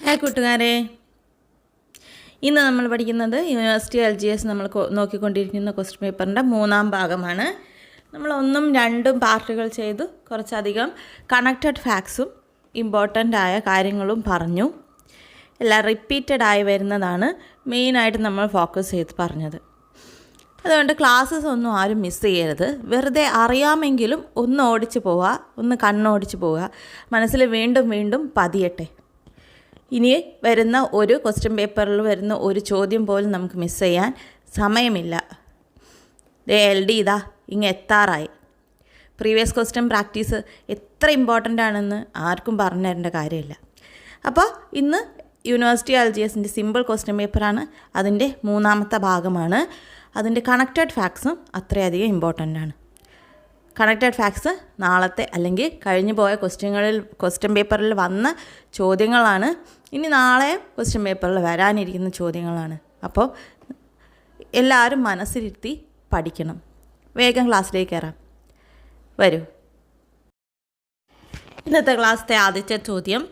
Hi കൂട്ടുകാരെ ഇന്ന് നമ്മൾ പഠിക്കുന്നത് യൂണിവേഴ്സിറ്റി എൽ ജി എസ് നമ്മൾ നോക്കിക്കൊണ്ടിരിക്കുന്ന ക്വസ്റ്റ്യൻ പേപ്പറിന്റെ മൂന്നാം ഭാഗമാണ്. നമ്മൾ ഒന്നും രണ്ടും പാർട്ടുകൾ ചെയ്ത് കുറച്ചധികം കണക്റ്റഡ് ഫാക്സും ഇമ്പോർട്ടന്റ് ആയ കാര്യങ്ങളും പറഞ്ഞു. എല്ലാം റിപ്പീറ്റഡ് ആയി വരുന്നതാണ് മെയിനായിട്ട് നമ്മൾ ഫോക്കസ് ചെയ്ത് പറഞ്ഞത്. അതുകൊണ്ട് ക്ലാസ്സസ് ഒന്നും ആരും മിസ് ചെയ്യരുത്. വെറുതെ അറിയാമെങ്കിലും ഒന്ന് ഓടിച്ചു പോവുക ഒന്ന് കണ്ണോടിച്ചു പോവുക. മനസ്സിൽ വീണ്ടും വീണ്ടും പതിയട്ടെ. ഇനി വരുന്ന ഒരു ക്വസ്റ്റ്യൻ പേപ്പറിൽ വരുന്ന ഒരു ചോദ്യം പോലും നമുക്ക് മിസ് ചെയ്യാൻ സമയമില്ല. എൽ ഡി ഇതാ. ഇങ്ങ് എത്താറായി. പ്രീവിയസ് ക്വസ്റ്റ്യൻ പ്രാക്ടീസ് എത്ര ഇമ്പോർട്ടന്റ് ആണെന്ന് ആർക്കും പറഞ്ഞു തരേണ്ട കാര്യമില്ല. അപ്പോൾ ഇന്ന് യൂണിവേഴ്സിറ്റി ആൽ ജി എസിന്റെ സിമ്പിൾ ക്വസ്റ്റ്യൻ പേപ്പറാണ് അതിന്റെ മൂന്നാമത്തെ ഭാഗമാണ്. അതിന്റെ കണക്റ്റഡ് ഫാക്ട്സും അത്രയധികം ഇമ്പോർട്ടന്റ് ആണ്. കണക്റ്റഡ് ഫാക്ട്സ് നാളത്തെ അല്ലെങ്കിൽ കഴിഞ്ഞു പോയ ക്വസ്റ്റ്യങ്ങളിൽ ക്വസ്റ്റ്യൻ പേപ്പറിൽ വന്ന ചോദ്യങ്ങളാണ്. ഇനി നാളെ ക്വസ്റ്റ്യൻ പേപ്പറിൽ വരാനിരിക്കുന്ന ചോദ്യങ്ങളാണ്. അപ്പോൾ എല്ലാവരും മനസ്സിലിരുത്തി പഠിക്കണം. വേഗം ക്ലാസ്സിലേക്ക് കയറാം. വരൂ. ഇന്നത്തെ ക്ലാസ്സിലെ ആദ്യത്തെ ചോദ്യം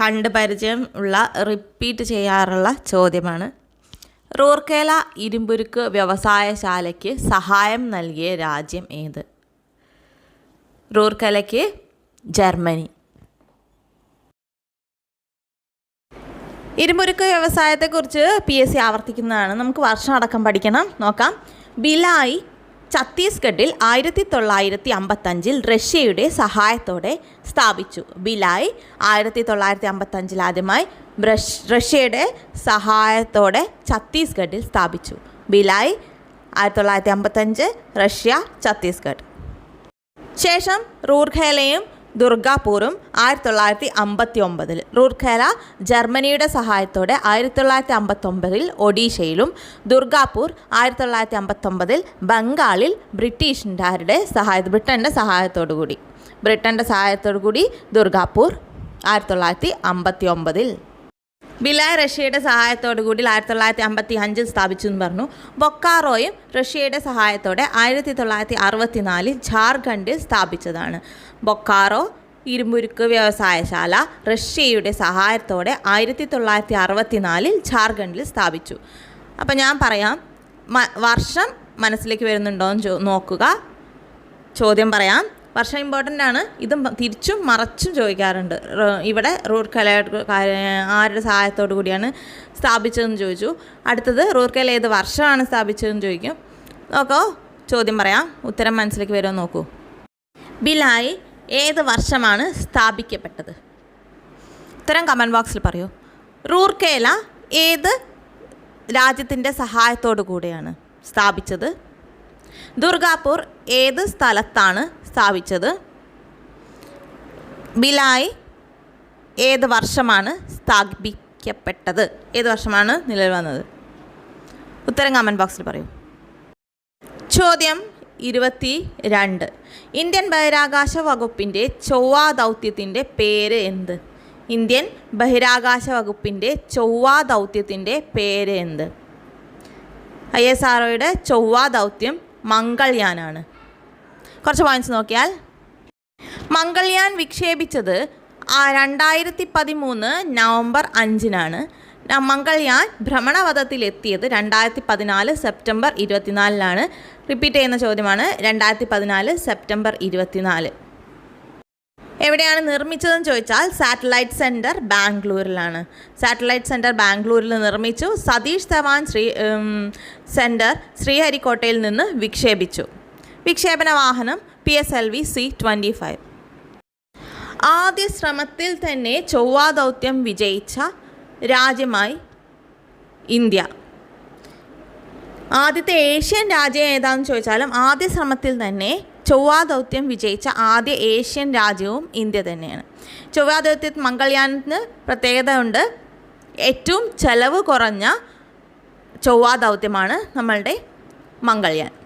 കണ്ട് പരിചയം ഉള്ള റിപ്പീറ്റ് ചെയ്യാറുള്ള ചോദ്യമാണ്. റൂർക്കേല ഇരുമ്പുരുക്ക് വ്യവസായശാലയ്ക്ക് സഹായം നൽകിയ രാജ്യം ഏത്? റൂർക്കേലയ്ക്ക് ജർമ്മനി. ഇരുമ്പുരുക്ക് വ്യവസായത്തെക്കുറിച്ച് പി എസ് സി ആവർത്തിക്കുന്നതാണ്. നമുക്ക് വർഷം അടക്കം പഠിക്കണം. നോക്കാം. ബിലായി ഛത്തീസ്ഗഡിൽ ആയിരത്തി തൊള്ളായിരത്തി അമ്പത്തഞ്ചിൽ റഷ്യയുടെ സഹായത്തോടെ സ്ഥാപിച്ചു. ബിലായി ആയിരത്തി തൊള്ളായിരത്തി അമ്പത്തഞ്ചിൽ ആദ്യമായി റഷ്യയുടെ സഹായത്തോടെ ഛത്തീസ്ഗഡിൽ സ്ഥാപിച്ചു. ബിലായി ആയിരത്തി തൊള്ളായിരത്തി അമ്പത്തഞ്ച് റഷ്യ ഛത്തീസ്ഗഡ്. ശേഷം റൂർഖേലയും ദുർഗാപൂറും ആയിരത്തി തൊള്ളായിരത്തി അമ്പത്തി ഒമ്പതിൽ റൂർഖേല ജർമ്മനിയുടെ സഹായത്തോടെ ആയിരത്തി തൊള്ളായിരത്തി അമ്പത്തൊമ്പതിൽ ഒഡീഷയിലും ദുർഗാപൂർ ആയിരത്തി തൊള്ളായിരത്തി അമ്പത്തൊമ്പതിൽ ബംഗാളിൽ ബ്രിട്ടീഷുകാരുടെ സഹായ ബ്രിട്ടന്റെ സഹായത്തോടു കൂടി ബ്രിട്ടന്റെ സഹായത്തോടു കൂടി ദുർഗാപൂർ ആയിരത്തി തൊള്ളായിരത്തി അമ്പത്തി ഒമ്പതിൽ ബിലായ് റഷ്യയുടെ സഹായത്തോടു കൂടി ആയിരത്തി തൊള്ളായിരത്തി അമ്പത്തി അഞ്ചിൽ സ്ഥാപിച്ചു എന്ന് പറഞ്ഞു. ബൊക്കാറോയും റഷ്യയുടെ സഹായത്തോടെ ആയിരത്തി തൊള്ളായിരത്തി അറുപത്തിനാലിൽ ജാർഖണ്ഡിൽ സ്ഥാപിച്ചതാണ്. ബൊക്കാറോ ഇരുമ്പുരുക്ക് വ്യവസായശാല റഷ്യയുടെ സഹായത്തോടെ ആയിരത്തി തൊള്ളായിരത്തി അറുപത്തിനാലിൽ ജാർഖണ്ഡിൽ സ്ഥാപിച്ചു. അപ്പോൾ ഞാൻ പറയാം വർഷം മനസ്സിലേക്ക് വരുന്നുണ്ടോ എന്ന് നോക്കുക. ചോദ്യം പറയാം വർഷം ഇമ്പോർട്ടന്റ് ആണ്. ഇതും തിരിച്ചും മറച്ചും ചോദിക്കാറുണ്ട്. ഇവിടെ റൂർക്കല ആരുടെ സഹായത്തോടു കൂടിയാണ് സ്ഥാപിച്ചതെന്ന് ചോദിച്ചു. അടുത്തത് റൂർക്കല ഏത് വർഷമാണ് സ്ഥാപിച്ചതെന്ന് ചോദിക്കും. നോക്കോ ചോദ്യം പറയാം. ഉത്തരം മനസ്സിലേക്ക് വരുമോ നോക്കൂ. ബിലായി ഏത് വർഷമാണ് സ്ഥാപിക്കപ്പെട്ടത്? ഉത്തരം കമന്റ് ബോക്സിൽ പറയൂ. റൂർക്കേല ഏത് രാജ്യത്തിന്റെ സഹായത്തോടു കൂടിയാണ് സ്ഥാപിച്ചത്? ദുർഗാപൂർ ഏത് സ്ഥലത്താണ് സ്ഥാപിച്ചത്? ബിലായ് ഏത് വർഷമാണ് സ്ഥാപിക്കപ്പെട്ടത്? ഏത് വർഷമാണ് നിലവിൽ വന്നത്? ഉത്തരം കമന്റ് ബോക്സിൽ പറയൂ. ചോദ്യം ഇരുപത്തി രണ്ട് ഇന്ത്യൻ ബഹിരാകാശ വകുപ്പിന്റെ ചൊവ്വാ ദൗത്യത്തിന്റെ പേര് എന്ത്? ഇന്ത്യൻ ബഹിരാകാശ വകുപ്പിന്റെ ചൊവ്വാ ദൗത്യത്തിന്റെ പേര് എന്ത്? ഐ എസ് ആർഒയുടെ ചൊവ്വാ ദൗത്യം മംഗൾയാനാണ്. കുറച്ച് പോയിന്റ്സ് നോക്കിയാൽ. മംഗൾയാൻ വിക്ഷേപിച്ചത് രണ്ടായിരത്തി പതിമൂന്ന് നവംബർ അഞ്ചിനാണ്. മംഗൾയാൻ ഭ്രമണപഥത്തിലെത്തിയത് രണ്ടായിരത്തി പതിനാല് സെപ്റ്റംബർ ഇരുപത്തിനാലിനാണ്. റിപ്പീറ്റ് ചെയ്യുന്ന ചോദ്യമാണ് രണ്ടായിരത്തി പതിനാല് സെപ്റ്റംബർ ഇരുപത്തിനാല്. എവിടെയാണ് നിർമ്മിച്ചതെന്ന് ചോദിച്ചാൽ സാറ്റലൈറ്റ് സെന്റർ ബാംഗ്ലൂരിലാണ്. സാറ്റലൈറ്റ് സെന്റർ ബാംഗ്ലൂരിൽ നിർമ്മിച്ചു. സതീഷ് ധവാൻ ശ്രീ സെന്റർ ശ്രീഹരിക്കോട്ടയിൽ നിന്ന് വിക്ഷേപിച്ചു. വിക്ഷേപണ വാഹനം P S L V C twenty five. ആദ്യ ശ്രമത്തിൽ തന്നെ ചൊവ്വാ ദൗത്യം വിജയിച്ച രാജ്യമായി ഇന്ത്യ. ആദ്യത്തെ ഏഷ്യൻ രാജ്യം ഏതാണെന്ന് ചോദിച്ചാലും ആദ്യ ശ്രമത്തിൽ തന്നെ ചൊവ്വാ ദൗത്യം വിജയിച്ച ആദ്യ ഏഷ്യൻ രാജ്യവും ഇന്ത്യ തന്നെയാണ്. ചൊവ്വാ ദൗത്യത്തിൽ മംഗൾയാനത്തിന് പ്രത്യേകത ഉണ്ട് ഏറ്റവും ചെലവ് കുറഞ്ഞ ചൊവ്വാ ദൗത്യമാണ് നമ്മളുടെ മംഗൾയാൻ.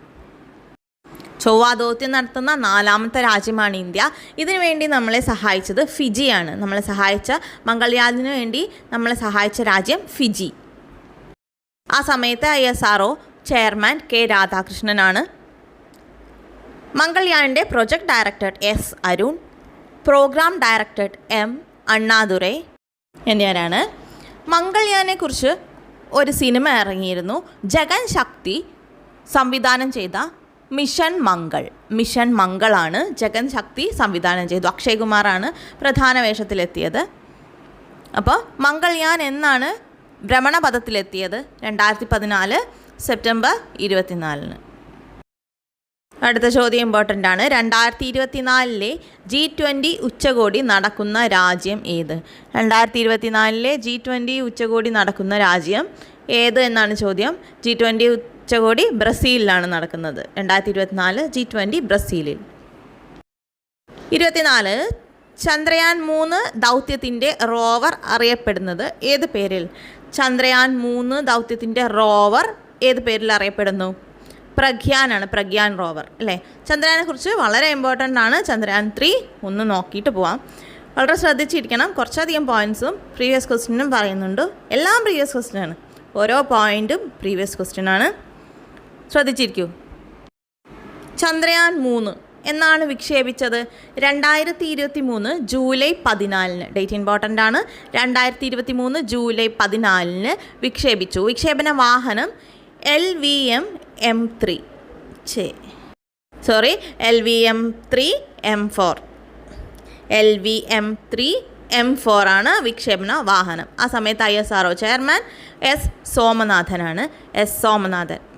ചൊവ്വാ ദൗത്യം നടത്തുന്ന നാലാമത്തെ രാജ്യമാണ് ഇന്ത്യ. ഇതിനുവേണ്ടി നമ്മളെ സഹായിച്ചത് ഫിജിയാണ്. നമ്മളെ സഹായിച്ച മംഗൾയാദിനു വേണ്ടി നമ്മളെ സഹായിച്ച രാജ്യം ഫിജി. ആ സമയത്ത് I S R chairman K രാധാകൃഷ്ണനാണ്. മംഗൾയാനിന്റെ project director S Arun program director M Annadurai എന്നിവരാണ്. മംഗൾയാനെക്കുറിച്ച് ഒരു സിനിമ ഇറങ്ങിയിരുന്നു. ജഗൻ ശക്തി സംവിധാനം ചെയ്ത മിഷൻ മംഗൾ. മിഷൻ മംഗളാണ് ജഗൻ ശക്തി സംവിധാനം ചെയ്തു. അക്ഷയ് കുമാറാണ് പ്രധാന വേഷത്തിലെത്തിയത്. അപ്പോൾ മംഗൾയാൻ എന്നാണ് ഭ്രമണപഥത്തിലെത്തിയത് രണ്ടായിരത്തി പതിനാല് സെപ്റ്റംബർ ഇരുപത്തിനാലിന്. അടുത്ത ചോദ്യം ഇമ്പോർട്ടന്റ് ആണ്. രണ്ടായിരത്തി ഇരുപത്തിനാലിലെ ജി ട്വന്റി ഉച്ചകോടി നടക്കുന്ന രാജ്യം ഏത്? രണ്ടായിരത്തി ഇരുപത്തിനാലിലെ ജി ട്വന്റി ഉച്ചകോടി നടക്കുന്ന രാജ്യം ഏത് എന്നാണ് ചോദ്യം? ജി ട്വന്റി ഉച്ചകോടി ബ്രസീലിലാണ് നടക്കുന്നത്. രണ്ടായിരത്തി ഇരുപത്തിനാല് ജി ട്വന്റി ബ്രസീലിൽ. ഇരുപത്തിനാല് ചന്ദ്രയാൻ മൂന്ന് ദൗത്യത്തിന്റെ റോവർ അറിയപ്പെടുന്നത് ഏത് പേരിൽ? ചന്ദ്രയാൻ മൂന്ന് ദൗത്യത്തിന്റെ റോവർ ഏത് പേരിൽ അറിയപ്പെടുന്നു? പ്രഗ്യാനാണ് പ്രഗ്യാൻ റോവർ അല്ലേ? ചന്ദ്രയാനെ കുറിച്ച് വളരെ ഇമ്പോർട്ടന്റ് ആണ്. ചന്ദ്രയാൻ ത്രീ ഒന്ന് നോക്കിയിട്ട് പോവാം. വളരെ ശ്രദ്ധിച്ചിരിക്കണം. കുറച്ചധികം പോയിന്റ്സും പ്രീവിയസ് ക്വസ്റ്റിനും പറയുന്നുണ്ട്. എല്ലാം പ്രീവിയസ് ക്വസ്റ്റ്യനാണ് ഓരോ പോയിന്റും പ്രീവിയസ് ക്വസ്റ്റ്യനാണ് ശ്രദ്ധിച്ചിരിക്കൂ. ചന്ദ്രയാൻ മൂന്ന് എന്നാണ് വിക്ഷേപിച്ചത്. രണ്ടായിരത്തി ഇരുപത്തി മൂന്ന് ജൂലൈ പതിനാലിന്. ഡേറ്റ് ഇമ്പോർട്ടന്റ് ആണ്. രണ്ടായിരത്തി ഇരുപത്തി മൂന്ന് ജൂലൈ പതിനാലിന് വിക്ഷേപിച്ചു. വിക്ഷേപണ വാഹനം L V M M three. ചേ sorry L V M three M four. L V M three M four ആണ് വിക്ഷേപണ വാഹനം. ആ സമയത്ത് I S R O chairman S സോമനാഥനാണ്. S Somanathan.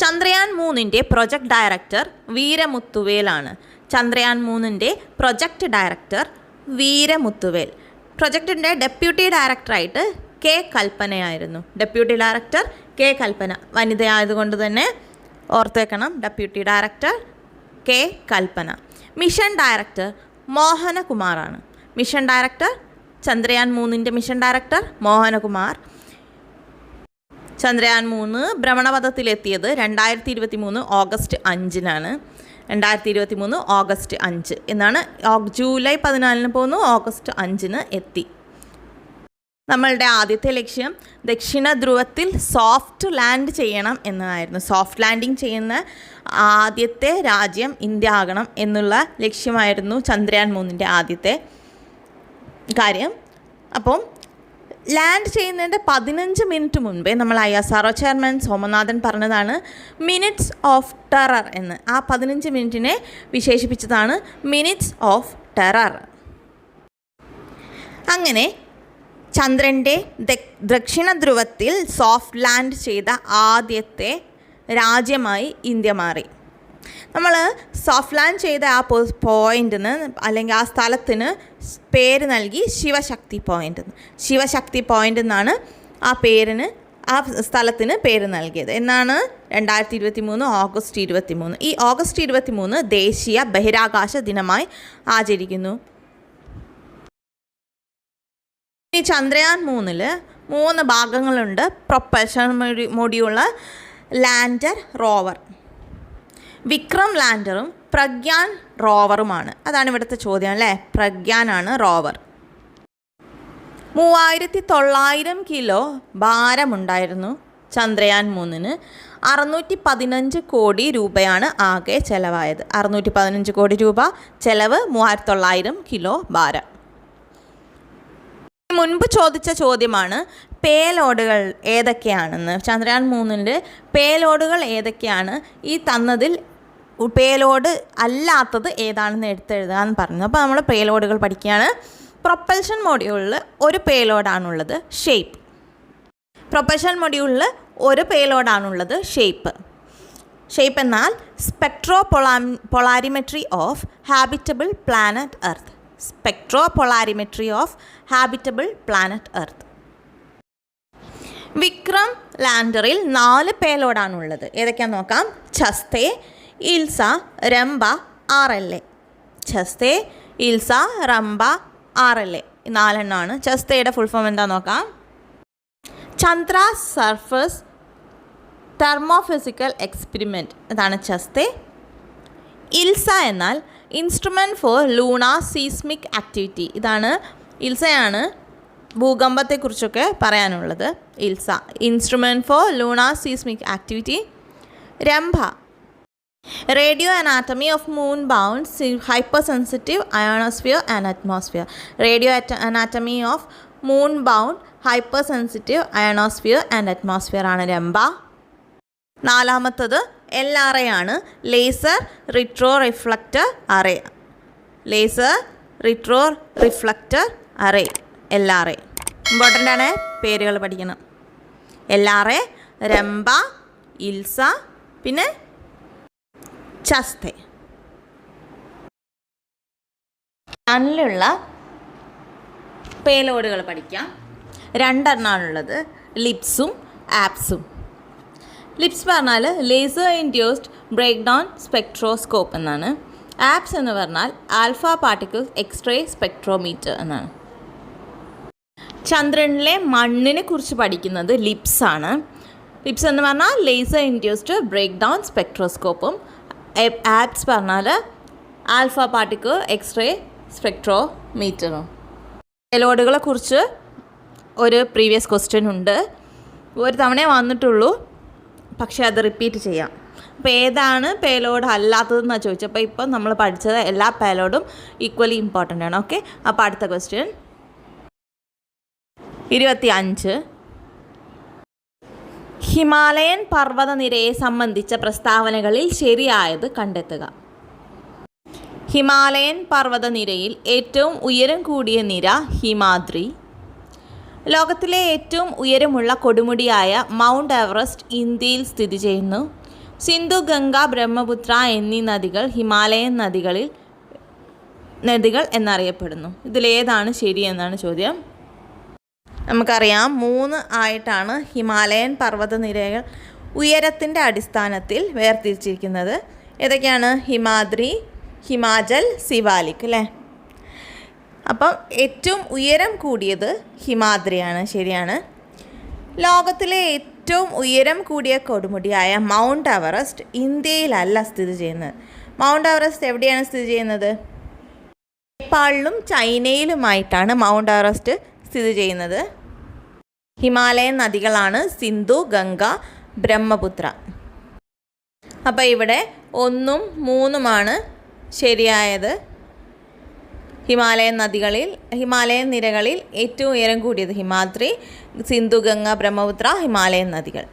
Chandrayaan മൂന്നിന്റെ പ്രൊജക്ട് ഡയറക്ടർ വീരമുത്തുവേലാണ്. ചന്ദ്രയാൻ മൂന്നിന്റെ പ്രൊജക്ട് ഡയറക്ടർ വീരമുത്തുവേൽ. പ്രൊജക്ടിന്റെ ഡെപ്യൂട്ടി ഡയറക്ടറായിട്ട് K കൽപ്പനയായിരുന്നു. Deputy director K Kalpana. വനിതയായതുകൊണ്ട് തന്നെ ഓർത്തേക്കണം deputy director K Kalpana. Mission director മോഹനകുമാറാണ്. Mission director Chandrayaan മൂന്നിന്റെ മിഷൻ ഡയറക്ടർ മോഹനകുമാർ. ചന്ദ്രയാൻ മൂന്ന് ഭ്രമണപഥത്തിലെത്തിയത് രണ്ടായിരത്തി ഇരുപത്തി മൂന്ന് ഓഗസ്റ്റ് അഞ്ചിനാണ്. രണ്ടായിരത്തി ഇരുപത്തി മൂന്ന് ഓഗസ്റ്റ് അഞ്ച് എന്നാണ് ജൂലൈ പതിനാലിന് പോകുന്നു ഓഗസ്റ്റ് അഞ്ചിന് എത്തി. നമ്മളുടെ ആദ്യത്തെ ലക്ഷ്യം ദക്ഷിണ ധ്രുവത്തിൽ സോഫ്റ്റ് ലാൻഡ് ചെയ്യണം എന്നതായിരുന്നു സോഫ്റ്റ് ലാൻഡിങ് ചെയ്യുന്ന ആദ്യത്തെ രാജ്യം ഇന്ത്യ ആകണം എന്നുള്ള ലക്ഷ്യമായിരുന്നു ചന്ദ്രയാൻ മൂന്നിന്റെ ആദ്യത്തെ കാര്യം. അപ്പം ലാൻഡ് ചെയ്യുന്നതിന്റെ പതിനഞ്ച് മിനിറ്റ് മുൻപേ നമ്മൾ I S R O chairman Somanathan പറഞ്ഞതാണ് മിനിറ്റ്സ് ഓഫ് ടെറർ എന്ന്. ആ പതിനഞ്ച് മിനിറ്റിനെ വിശേഷിപ്പിച്ചതാണ് മിനിറ്റ്സ് ഓഫ് ടെറർ അങ്ങനെ ചന്ദ്രന്റെ ദക്ഷിണ ധ്രുവത്തിൽ സോഫ്റ്റ് ലാൻഡ് ചെയ്ത ആദ്യത്തെ രാജ്യമായി ഇന്ത്യ മാറി. നമ്മൾ സോഫ്റ്റ് ലാൻഡ് ചെയ്ത ആ പോയിന്റിന് അല്ലെങ്കിൽ ആ സ്ഥലത്തിന് പേര് നൽകി ശിവശക്തി പോയിന്റ് ശിവശക്തി പോയിന്റ് എന്നാണ് ആ പേരിന് ആ സ്ഥലത്തിന് പേര് നൽകിയത്. എന്നാണ് രണ്ടായിരത്തി ഇരുപത്തി മൂന്ന് ഓഗസ്റ്റ് ഇരുപത്തി മൂന്ന് ഈ ഓഗസ്റ്റ് ഇരുപത്തി മൂന്ന് ദേശീയ ബഹിരാകാശ ദിനമായി ആചരിക്കുന്നു. ഈ ചന്ദ്രയാൻ മൂന്നിൽ മൂന്ന് ഭാഗങ്ങളുണ്ട്. Propulsion module lander rover Vikram ലാൻഡറും Pragyan റോവറുമാണ്. അതാണ് ഇവിടുത്തെ ചോദ്യം അല്ലേ? പ്രഗ്യാനാണ് റോവർ. മൂവായിരത്തി തൊള്ളായിരം കിലോ ഭാരമുണ്ടായിരുന്നു ചന്ദ്രയാൻ മൂന്നിന്. അറുന്നൂറ്റി പതിനഞ്ച് കോടി രൂപയാണ് ആകെ ചെലവായത്. അറുന്നൂറ്റി പതിനഞ്ച് കോടി രൂപ ചെലവ് മൂവായിരത്തി തൊള്ളായിരം കിലോ ഭാരം. മുൻപ് ചോദിച്ച ചോദ്യമാണ് പേലോഡുകൾ ഏതൊക്കെയാണെന്ന്. ചന്ദ്രയാൻ മൂന്നിന്റെ പേലോഡുകൾ ഏതൊക്കെയാണ്? ഈ തന്നതിൽ പേലോഡ് അല്ലാത്തത് ഏതാണെന്ന് എടുത്തെഴുതാൻ പറഞ്ഞു. അപ്പോൾ നമ്മൾ പേലോഡുകൾ പഠിക്കുകയാണ്. പ്രൊപ്പൽഷൻ മൊഡ്യൂളിൽ ഒരു പേലോഡാണുള്ളത് ഷേപ്പ്. പ്രൊപ്പൽഷൻ മൊഡ്യൂളിൽ ഒരു പേലോഡാണുള്ളത് ഷേപ്പ്. ഷേപ്പ് എന്നാൽ spectro pola polarimetry of habitable planet Earth. Spectropolarimetry of habitable planet Earth. Vikram ലാൻഡറിൽ നാല് പേലോഡാണുള്ളത് ഏതൊക്കെയാണെന്ന് നോക്കാം. ChaSTE ILSA RAMBHA R L A ChaSTE ILSA RAMBHA R L A നാലെണ്ണമാണ് ഛസ്തയുടെ ഫുൾ ഫോം എന്താ നോക്കാം. ചന്ദ്ര സർഫസ് തെർമോഫിസിക്കൽ എക്സ്പെരിമെന്റ് ഇതാണ് ChaSTE ILSA എന്നാൽ instrument for luna seismic activity. ഇതാണ് ഇൽസയാണ് ഭൂകമ്പത്തെക്കുറിച്ചൊക്കെ പറയാനുള്ളത്. ILSA. Instrument for lunar seismic activity RAMBHA radio anatomy of moon bounds hyper sensitive ionosphere and atmosphere radio anatomy of moon bound hyper sensitive ionosphere and atmosphere ആണ് RAMBHA. നാലാമത്തത് L R A ആണ്. Laser retro reflector array laser retro reflector array L R A important ആണ് പേരുകൾ പഠിക്കണം. L R A RAMBHA ILSA പിന്നെ ChaSTE. അന്നിലുള്ള പേലോഡുകൾ പഠിക്കാം. രണ്ടെണ്ണമാണുള്ളത് ലിപ്സും ആപ്സും. ലിപ്സ് പറഞ്ഞാൽ laser induced break down spectroscope എന്നാണ്. ആപ്സ് എന്ന് പറഞ്ഞാൽ ആൽഫ പാർട്ടിക്കിൾസ് എക്സ്റേ സ്പെക്ട്രോമീറ്റർ എന്നാണ്. ചന്ദ്രനിലെ മണ്ണിനെ കുറിച്ച് പഠിക്കുന്നത് ലിപ്സ് ആണ്. ലിപ്സ് എന്ന് പറഞ്ഞാൽ ലേസർ ഇൻഡ്യൂസ്ഡ് ബ്രേക്ക് ഡൗൺ സ്പെക്ട്രോസ്കോപ്പും ആപ്സ് പറഞ്ഞാൽ ആൽഫ പാർട്ടിക്കിൾ എക്സ്റേ സ്പെക്ട്രോമീറ്ററും എലോഡുകളെ കുറിച്ച് ഒരു പ്രീവിയസ് ക്വസ്റ്റ്യൻ ഉണ്ട്. ഒരു തവണയേ വന്നിട്ടുള്ളൂ പക്ഷേ അത് റിപ്പീറ്റ് ചെയ്യാം. അപ്പോൾ ഏതാണ് പേലോഡ് അല്ലാത്തതെന്നാണ് ചോദിച്ചത്? അപ്പോൾ ഇപ്പം നമ്മൾ പഠിച്ചത് എല്ലാ പേലോഡും ഈക്വലി ഇമ്പോർട്ടന്റ് ആണ്. ഓക്കെ അപ്പോൾ അടുത്ത ക്വസ്റ്റ്യൻ ഇരുപത്തി അഞ്ച് ഹിമാലയൻ പർവതനിരയെ സംബന്ധിച്ച പ്രസ്താവനകളിൽ ശരിയായത് കണ്ടെത്തുക. ഹിമാലയൻ പർവതനിരയിൽ ഏറ്റവും ഉയരം കൂടിയ നിര ഹിമാദ്രി. ലോകത്തിലെ ഏറ്റവും ഉയരമുള്ള കൊടുമുടിയായ മൗണ്ട് എവറസ്റ്റ് ഇന്ത്യയിൽ സ്ഥിതി ചെയ്യുന്നു. സിന്ധു ഗംഗ ബ്രഹ്മപുത്ര എന്നീ നദികൾ ഹിമാലയൻ നദികളിൽ നദികൾ എന്നറിയപ്പെടുന്നു. ഇതിലേതാണ് ശരിയെന്നാണ് ചോദ്യം. നമുക്കറിയാം മൂന്ന് ആയിട്ടാണ് ഹിമാലയൻ പർവതനിരകൾ ഉയരത്തിന്റെ അടിസ്ഥാനത്തിൽ വേർതിരിച്ചിരിക്കുന്നത്. ഏതൊക്കെയാണ്? ഹിമാദ്രി ഹിമാചൽ സിവാലിക് അല്ലേ? അപ്പം ഏറ്റവും ഉയരം കൂടിയത് ഹിമാദ്രിയാണ്. ശരിയാണ്. ലോകത്തിലെ ഏറ്റവും ഉയരം കൂടിയ കൊടുമുടിയായ മൗണ്ട് എവറസ്റ്റ് ഇന്ത്യയിലല്ല സ്ഥിതി ചെയ്യുന്നത്. മൗണ്ട് എവറസ്റ്റ് എവിടെയാണ് സ്ഥിതി ചെയ്യുന്നത്? നേപ്പാളിലും ചൈനയിലുമായിട്ടാണ് മൗണ്ട് എവറസ്റ്റ് സ്ഥിതി ചെയ്യുന്നത്. ഹിമാലയൻ നദികളാണ് സിന്ധു ഗംഗ ബ്രഹ്മപുത്ര. അപ്പോൾ ഇവിടെ ഒന്നും മൂന്നുമാണ് ശരിയായത്. ഹിമാലയൻ നദികളിൽ ഹിമാലയൻ നിരകളിൽ ഏറ്റവും ഉയരം കൂടിയത് ഹിമാദ്രി സിന്ധു ഗംഗ ബ്രഹ്മപുത്ര ഹിമാലയൻ നദികൾ.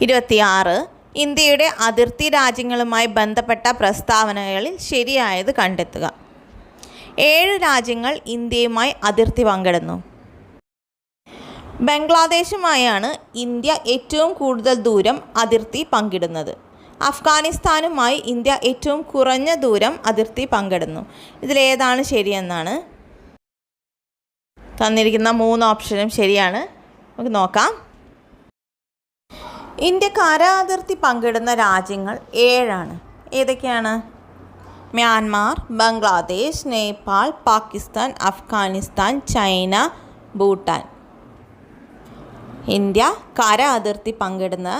ഇരുപത്തിയാറ്. ഇന്ത്യയുടെ അതിർത്തി രാജ്യങ്ങളുമായി ബന്ധപ്പെട്ട പ്രസ്താവനകളിൽ ശരിയായത് കണ്ടെത്തുക. ഏഴ് രാജ്യങ്ങൾ ഇന്ത്യയുമായി അതിർത്തി പങ്കിടുന്നു. ബംഗ്ലാദേശുമായാണ് ഇന്ത്യ ഏറ്റവും കൂടുതൽ ദൂരം അതിർത്തി പങ്കിടുന്നത്. അഫ്ഗാനിസ്ഥാനുമായി ഇന്ത്യ ഏറ്റവും കുറഞ്ഞ ദൂരം അതിർത്തി പങ്കിടുന്നു. ഇതിലേതാണ് ശരിയെന്നാണ്? തന്നിരിക്കുന്ന മൂന്ന് ഓപ്ഷനും ശരിയാണ്. നമുക്ക് നോക്കാം. ഇന്ത്യ കര അതിർത്തി പങ്കിടുന്ന രാജ്യങ്ങൾ ഏഴാണ്. ഏതൊക്കെയാണ്? Myanmar Bangladesh Nepal Pakistan Afghanistan China Bhutan. India കര അതിർത്തി പങ്കിടുന്ന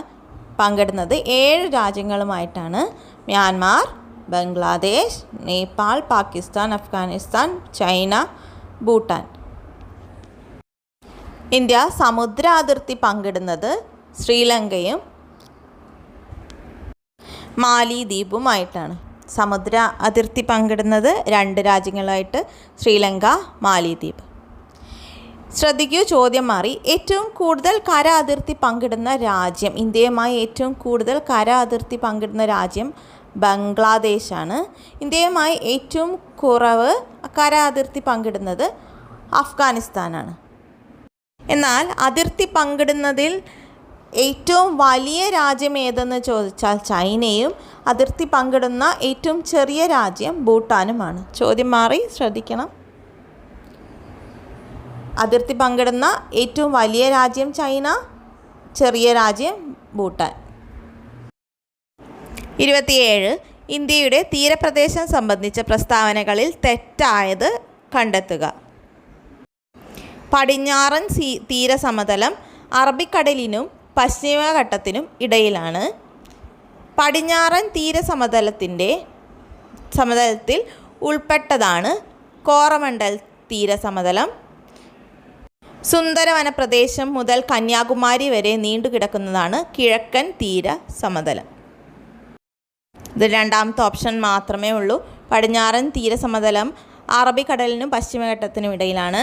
പങ്കിടുന്നത് ഏഴ് രാജ്യങ്ങളുമായിട്ടാണ്. Myanmar Bangladesh Nepal Pakistan Afghanistan China Bhutan. India സമുദ്ര അതിർത്തി പങ്കിടുന്നത് ശ്രീലങ്കയും മാലിദ്വീപുമായിട്ടാണ്. സമുദ്ര അതിർത്തി പങ്കിടുന്നത് രണ്ട് രാജ്യങ്ങളായിട്ട് ശ്രീലങ്ക മാലിദ്വീപ്. ശ്രദ്ധിക്കൂ ചോദ്യം മാറി. ഏറ്റവും കൂടുതൽ കര അതിർത്തി പങ്കിടുന്ന രാജ്യം ഇന്ത്യയുമായി ഏറ്റവും കൂടുതൽ കര അതിർത്തി പങ്കിടുന്ന രാജ്യം ബംഗ്ലാദേശാണ്. ഇന്ത്യയുമായി ഏറ്റവും കുറവ് കര അതിർത്തി പങ്കിടുന്നത് അഫ്ഗാനിസ്ഥാനാണ്. എന്നാൽ അതിർത്തി പങ്കിടുന്നതിൽ ഏറ്റവും വലിയ രാജ്യം ഏതെന്ന് ചോദിച്ചാൽ ചൈനയും അതിർത്തി പങ്കിടുന്ന ഏറ്റവും ചെറിയ രാജ്യം ഭൂട്ടാനുമാണ്. ചോദ്യം മാറി ശ്രദ്ധിക്കണം. അതിർത്തി പങ്കിടുന്ന ഏറ്റവും വലിയ രാജ്യം ചൈന ചെറിയ രാജ്യം ഭൂട്ടാൻ. ഇരുപത്തിയേഴ് ഇന്ത്യയുടെ തീരപ്രദേശം സംബന്ധിച്ച പ്രസ്താവനകളിൽ തെറ്റായത് കണ്ടെത്തുക. പടിഞ്ഞാറൻ സീ തീരസമതലം അറബിക്കടലിനും പശ്ചിമഘട്ടത്തിനും ഇടയിലാണ്. പടിഞ്ഞാറൻ തീരസമതലത്തിന്റെ സമതലത്തിൽ ഉൾപ്പെട്ടതാണ് കോറമണ്ടൽ തീരസമതലം. സുന്ദരവന പ്രദേശം മുതൽ കന്യാകുമാരി വരെ നീണ്ടുകിടക്കുന്നതാണ് കിഴക്കൻ തീര സമതലം. ഇത് രണ്ടാമത്തെ ഓപ്ഷൻ മാത്രമേ ഉള്ളൂ. പടിഞ്ഞാറൻ തീരസമതലം അറബിക്കടലിനും പശ്ചിമഘട്ടത്തിനും ഇടയിലാണ്.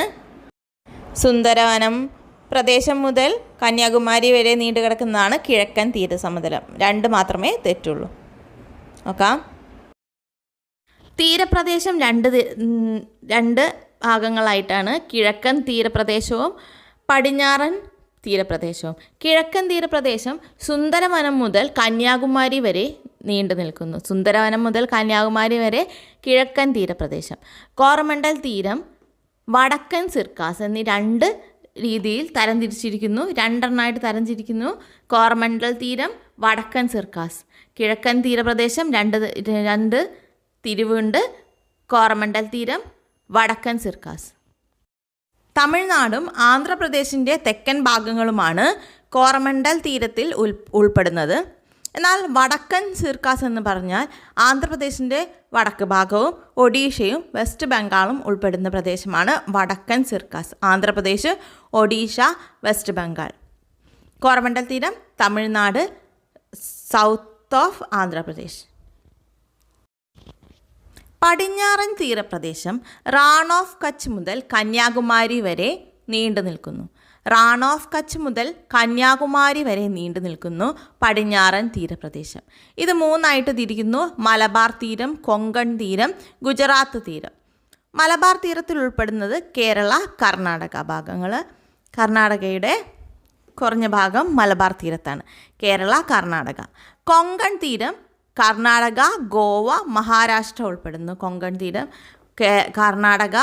സുന്ദരവനം പ്രദേശം മുതൽ കന്യാകുമാരി വരെ നീണ്ടുകിടക്കുന്നതാണ് കിഴക്കൻ തീരസമതലം രണ്ട് മാത്രമേ തെറ്റുള്ളൂ. നോക്കാം. തീരപ്രദേശം രണ്ട് രണ്ട് ഭാഗങ്ങളായിട്ടാണ് കിഴക്കൻ തീരപ്രദേശവും പടിഞ്ഞാറൻ തീരപ്രദേശവും. കിഴക്കൻ തീരപ്രദേശം സുന്ദരവനം മുതൽ കന്യാകുമാരി വരെ നീണ്ടു നിൽക്കുന്നു. സുന്ദരവനം മുതൽ കന്യാകുമാരി വരെ കിഴക്കൻ തീരപ്രദേശം. കോറമണ്ടൽ തീരം വടക്കൻ സിർക്കാസ് എന്നീ രണ്ട് രീതിയിൽ തരംതിരിച്ചിരിക്കുന്നു. രണ്ടെണ്ണമായിട്ട് തരംതിരിക്കുന്നു. കോറമണ്ടൽ തീരം വടക്കൻ സിർക്കാസ്. കിഴക്കൻ തീരപ്രദേശം രണ്ട് രണ്ട് തിരിവുണ്ട്. കോറമണ്ടൽ തീരം വടക്കൻ സിർക്കാസ്. തമിഴ്നാടും ആന്ധ്രാപ്രദേശിന്റെ തെക്കൻ ഭാഗങ്ങളുമാണ് കോറമണ്ടൽ തീരത്തിൽ ഉൾ ഉൾപ്പെടുന്നത്. എന്നാൽ വടക്കൻ സിർക്കാസ് എന്ന് പറഞ്ഞാൽ ആന്ധ്രാപ്രദേശിന്റെ വടക്ക് ഭാഗവും ഒഡീഷയും വെസ്റ്റ് ബംഗാളും ഉൾപ്പെടുന്ന പ്രദേശമാണ് വടക്കൻ സിർക്കാസ്. ആന്ധ്രാപ്രദേശ് ഒഡീഷ വെസ്റ്റ് ബംഗാൾ. കോറമണ്ടൽ തീരം തമിഴ്നാട് സൗത്ത് ഓഫ് ആന്ധ്രാപ്രദേശ്. പടിഞ്ഞാറൻ തീരപ്രദേശം റാൺ ഓഫ് കച്ച് മുതൽ കന്യാകുമാരി വരെ നീണ്ടു നിൽക്കുന്നു. റാൺ ഓഫ് കച്ച് മുതൽ കന്യാകുമാരി വരെ നീണ്ടു നിൽക്കുന്നു പടിഞ്ഞാറൻ തീരപ്രദേശം. ഇത് മൂന്നായിട്ട് തിരിക്കുന്നു മലബാർ തീരം കൊങ്കൺ തീരം ഗുജറാത്ത് തീരം. മലബാർ തീരത്തിൽ ഉൾപ്പെടുന്നത് കേരള കർണാടക ഭാഗങ്ങൾ കർണാടകയുടെ കുറഞ്ഞ ഭാഗം മലബാർ തീരത്താണ്. കേരള കർണാടക. കൊങ്കൺ തീരം കർണാടക ഗോവ മഹാരാഷ്ട്ര ഉൾപ്പെടുന്നു. കൊങ്കൺ തീരം കർണാടക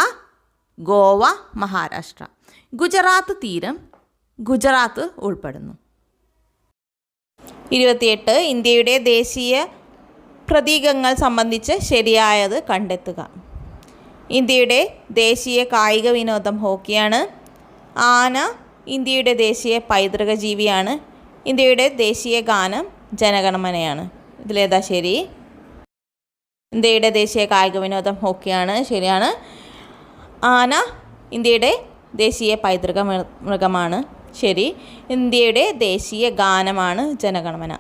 ഗോവ മഹാരാഷ്ട്ര. ഗുജറാത്ത് തീരം ഗുജറാത്ത് ഉൾപ്പെടുന്നു. ഇരുപത്തിയെട്ട് ഇന്ത്യയുടെ ദേശീയ പ്രതീകങ്ങൾ സംബന്ധിച്ച് ശരിയായത് കണ്ടെത്തുക. ഇന്ത്യയുടെ ദേശീയ കായിക വിനോദം ഹോക്കിയാണ്. ആന ഇന്ത്യയുടെ ദേശീയ പൈതൃക ജീവിയാണ് ഇന്ത്യയുടെ ദേശീയ ഗാനം ജനഗണമനയാണ്. ഇതിലേതാ ശരി? ഇന്ത്യയുടെ ദേശീയ കായിക വിനോദം ഹോക്കിയാണ് ശരിയാണ്. ആന ഇന്ത്യയുടെ ദേശീയ പൈതൃക മൃഗമാണ് ശരി. ഇന്ത്യയുടെ ദേശീയ ഗാനമാണ് ജനഗണമന.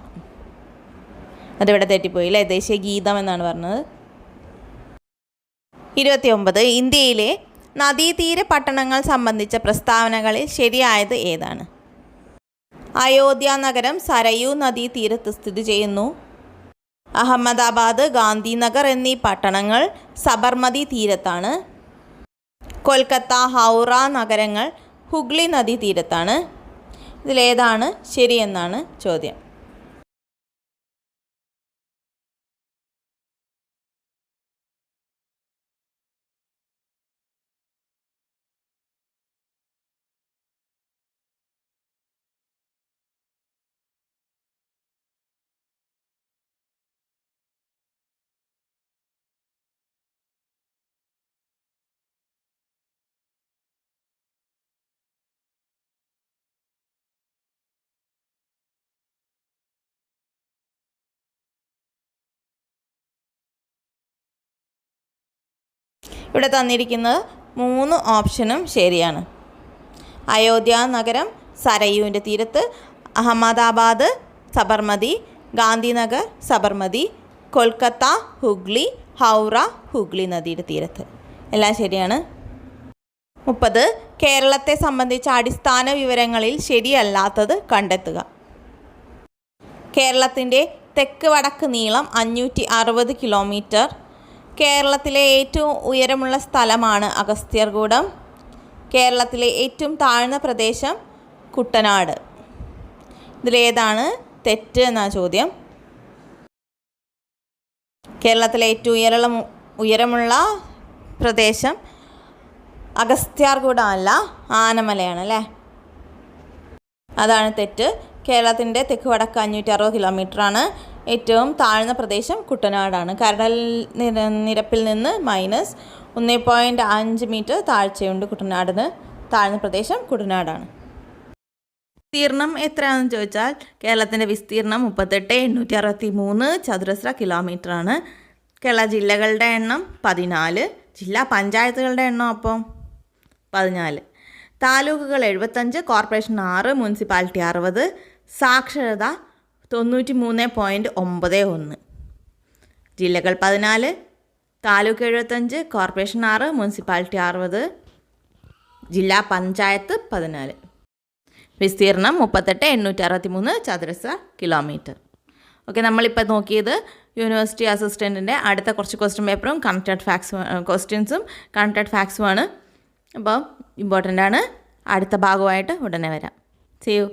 അതിവിടെ തെറ്റിപ്പോയി അല്ലേ? ദേശീയ ഗീതം എന്നാണ് പറഞ്ഞത്. ഇരുപത്തിയൊമ്പത് ഇന്ത്യയിലെ നദീതീര പട്ടണങ്ങൾ സംബന്ധിച്ച പ്രസ്താവനകളിൽ ശരിയായത് ഏതാണ്? അയോധ്യ നഗരം സരയൂ നദീതീരത്ത് സ്ഥിതി ചെയ്യുന്നു. അഹമ്മദാബാദ് ഗാന്ധിനഗർ എന്നീ പട്ടണങ്ങൾ സബർമതി തീരത്താണ്. കൊൽക്കത്ത ഹൗറ നഗരങ്ങൾ ഹുഗ്ലി നദീ തീരത്താണ്. ഇതിലേതാണ് ശരിയെന്നാണ് ചോദ്യം. ഇവിടെ തന്നിരിക്കുന്നത് മൂന്ന് ഓപ്ഷനും ശരിയാണ്. അയോധ്യ നഗരം സരയുവിന്റെ തീരത്ത് അഹമ്മദാബാദ് സബർമതി ഗാന്ധിനഗർ സബർമതി കൊൽക്കത്ത ഹുഗ്ലി ഹൗറ ഹുഗ്ലി നദിയുടെ തീരത്ത്. എല്ലാം ശരിയാണ്. മുപ്പത് കേരളത്തെ സംബന്ധിച്ച അടിസ്ഥാന വിവരങ്ങളിൽ ശരിയല്ലാത്തത് കണ്ടെത്തുക. കേരളത്തിന്റെ തെക്ക് വടക്ക് നീളം അഞ്ഞൂറ്റി അറുപത് കിലോമീറ്റർ കേരളത്തിലെ ഏറ്റവും ഉയരമുള്ള സ്ഥലമാണ് അഗസ്ത്യർകൂടം. കേരളത്തിലെ ഏറ്റവും താഴ്ന്ന പ്രദേശം കുട്ടനാട്. ഇതിലേതാണ് തെറ്റ് എന്ന ചോദ്യം. കേരളത്തിലെ ഏറ്റവും ഉയരമുള്ള ഉയരമുള്ള പ്രദേശം അഗസ്ത്യാർകൂടം അല്ല ആനമലയാണ് അല്ലേ അതാണ് തെറ്റ്. കേരളത്തിന്റെ തെക്ക് വടക്ക് അഞ്ഞൂറ്റി അറുപത് കിലോമീറ്ററാണ്. ഏറ്റവും താഴ്ന്ന പ്രദേശം കുട്ടനാടാണ്. കരടൽ നിര നിരപ്പിൽ നിന്ന് മൈനസ് ഒന്ന് പോയിന്റ് അഞ്ച് മീറ്റർ താഴ്ചയുണ്ട് കുട്ടനാടിന്. താഴ്ന്ന പ്രദേശം കുട്ടനാടാണ്. വിസ്തീർണം എത്രയാണെന്ന് ചോദിച്ചാൽ കേരളത്തിന്റെ വിസ്തീർണം മുപ്പത്തെട്ട് എണ്ണൂറ്റി അറുപത്തി മൂന്ന് ചതുരശ്ര കിലോമീറ്ററാണ്. കേരള ജില്ലകളുടെ എണ്ണം പതിനാല് ജില്ലാ പഞ്ചായത്തുകളുടെ എണ്ണം അപ്പോൾ പതിനാല്. താലൂക്കുകൾ എഴുപത്തഞ്ച് കോർപ്പറേഷൻ ആറ് മുനിസിപ്പാലിറ്റി അറുപത് സാക്ഷരത തൊണ്ണൂറ്റി മൂന്ന് പോയിന്റ് ഒമ്പത് ഒന്ന്. ജില്ലകൾ പതിനാല് താലൂക്ക് എഴുപത്തഞ്ച് കോർപ്പറേഷൻ ആറ് മുനിസിപ്പാലിറ്റി അറുപത് ജില്ലാ പഞ്ചായത്ത് പതിനാല്. വിസ്തീർണം മുപ്പത്തെട്ട് എണ്ണൂറ്റി അറുപത്തി മൂന്ന് ചതുരശ്ര കിലോമീറ്റർ. ഓക്കെ നമ്മളിപ്പോൾ നോക്കിയത് യൂണിവേഴ്സിറ്റി അസിസ്റ്റന്റിന്റെ അടുത്ത കുറച്ച് ക്വസ്റ്റ്യൻ പേപ്പറും കണക്റ്റഡ് ഫാക്സ് ക്വസ്റ്റ്യൻസും കണക്റ്റഡ് ഫാക്സുമാണ് അപ്പോൾ ഇമ്പോർട്ടന്റ് ആണ്. അടുത്ത ഭാഗമായിട്ട് ഉടനെ വരാം. ചെയ്യൂ